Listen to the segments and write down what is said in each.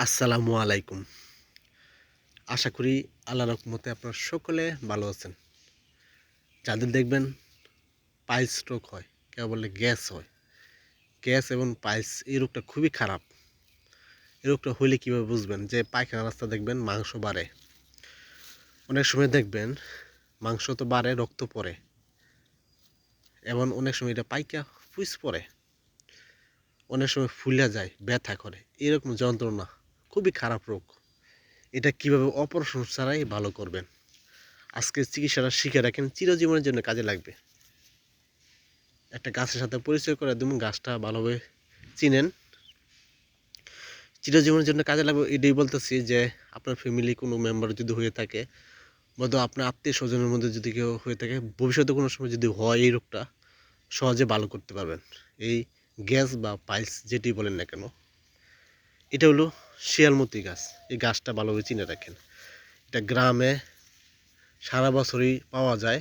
আসসালামু আলাইকুম। আশা করি আল্লাহ রকমতে আপনারা সকলে ভালো আছেন। যাদের দেখবেন পাইলস রোগ হয়, কেউ বলে গ্যাস হয়। গ্যাস এবং পাইলস এই রোগটা খুবই খারাপ। এই রোগটা হইলে কীভাবে বুঝবেন? যে পায়খানা রাস্তা দেখবেন মাংস বাড়ে। অনেক সময় দেখবেন মাংস তো বাড়ে, রক্ত পড়ে। এবং অনেক সময় এটা পাইকা ফুস পড়ে। অনেক সময় ফুলে যায়, ব্যথা করে। এরকম যন্ত্রণা খুবই খারাপ রোগ। এটা কীভাবে অপারেশন ছাড়াই ভালো করবেন? আজকে চিকিৎসাটা শিখে রাখেন, চিরজীবনের জন্য কাজে লাগবে। একটা গাছের সাথে পরিচয় করে দেবেন গাছটা ভালোভাবে চিনেন। চিরজীবনের জন্য কাজে লাগবে, এটাই বলতেছি যে আপনার ফ্যামিলি কোনো মেম্বার যদি হয়ে থাকে, বা আপনার আত্মীয় স্বজনের মধ্যে যদি কেউ হয়ে থাকে, ভবিষ্যতে কোনো সময় যদি হয় এই রোগটা, সহজে ভালো করতে পারবেন। এই গ্যাস বা পাইলস যেটি বলেন না কেন, এটা হলো শিয়ালমতি গাছ। এই গাছটা ভালোভাবে চিনে রাখেন। এটা গ্রামে সারা বছরই পাওয়া যায়।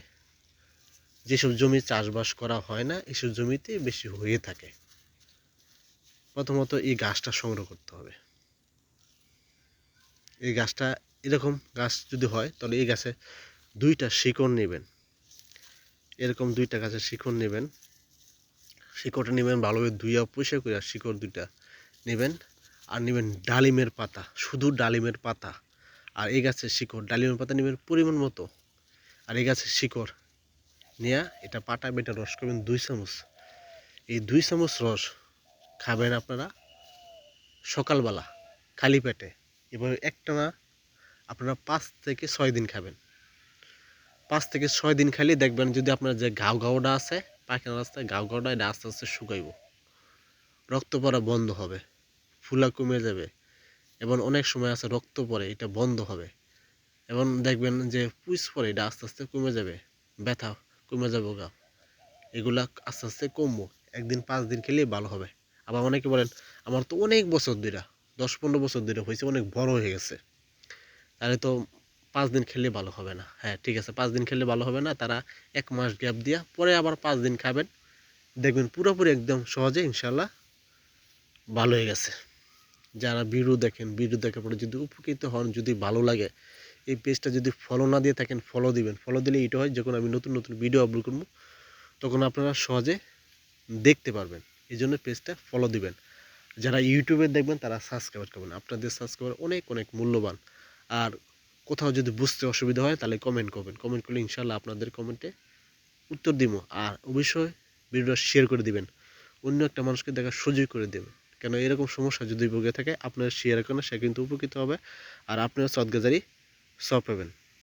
যেসব জমি চাষবাস করা হয় না, এসব জমিতে বেশি হয়ে থাকে। প্রথমত এই গাছটা সংগ্রহ করতে হবে। এই গাছটা এরকম গাছ যদি হয়, তাহলে এই গাছে দুইটা শিকড় নেবেন। এরকম দুইটা গাছের শিকড় নেবেন। শিকড়টা নেবেন ভালোভাবে ধুইয়া পরিষ্কার করে শিকড় দুইটা নেবেন। আর নেবেন ডালিমের পাতা, শুধু ডালিমের পাতা। আর এই গাছের শিকড়, ডালিমের পাতা নেবেন পরিমাণ মতো। আর এই গাছের শিকড় নিয়ে, এটা পাটা বেটা রস করবেন দুই চামচ। এই দুই চামচ রস খাবেন আপনারা সকালবেলা, খালি পেটে। এবার একটানা আপনারা পাঁচ থেকে ছয় দিন খাবেন। পাঁচ থেকে ছয় দিন খালি দেখবেন যদি আপনার যে ঘাও ঘাওটা আছে পায়খানা রাস্তায় ঘাও ঘাওটা, এটা আস্তে আস্তে শুকাইব। রক্ত পড়া বন্ধ হবে। ফুলা কমে যাবে। এবং অনেক সময় আছে রক্ত পড়ে এটা বন্ধ হবে। এবং দেখবেন যে পুষ পরে এটা আস্তে আস্তে কমে যাবে। ব্যথা কমে যাবে গা। এগুলা আস্তে আস্তে কমবো। একদিন পাঁচ দিন খেলেই ভালো হবে। আবার অনেকে বলেন, আমার তো অনেক বছর ধরে দশ পনেরো বছর ধরে হয়েছে অনেক বড় হয়ে গেছে। তাহলে তো পাঁচ দিন খেলে ভালো হবে না। হ্যাঁ ঠিক আছে, পাঁচ দিন খেলে ভালো হবে না। তারা এক মাস গ্যাপ দিয়া পরে আবার পাঁচ দিন খাবেন। দেখবেন পুরোপুরি একদম সহজে ইনশাল্লাহ ভালো হয়ে গেছে। যারা ভিডিও দেখেন ভিডিও দেখার পরে যদি উপকৃত হন, যদি ভালো লাগে, এই পেজটা যদি ফলো না দিয়ে থাকেন ফলো দিবেন। ফলো দিলে এটা হয়, যখন আমি নতুন নতুন ভিডিও আপলোড করব, তখন আপনারা সহজে দেখতে পারবেন। এই জন্য পেজটা ফলো দিবেন। যারা ইউটিউবে দেখবেন, তারা সাবস্ক্রাইব করবেন। আপনাদের সাবস্ক্রাইবার অনেক অনেক মূল্যবান। আর কোথাও যদি বুঝতে অসুবিধা হয়, তাহলে কমেন্ট করবেন। কমেন্ট করলে ইনশাল্লাহ আপনাদের কমেন্টে উত্তর দিব। আর অবশ্যই ভিডিওটা শেয়ার করে দিবেন। অন্য একটা মানুষকে দেখার সুযোগ করে দেবেন। কেন এরকম সমস্যা যদি ভুগে থাকে, আপনার শেয়ার করেন সে কিন্তু উপকৃত হবে। আর আপনার সদগাজারি সব পাবেন।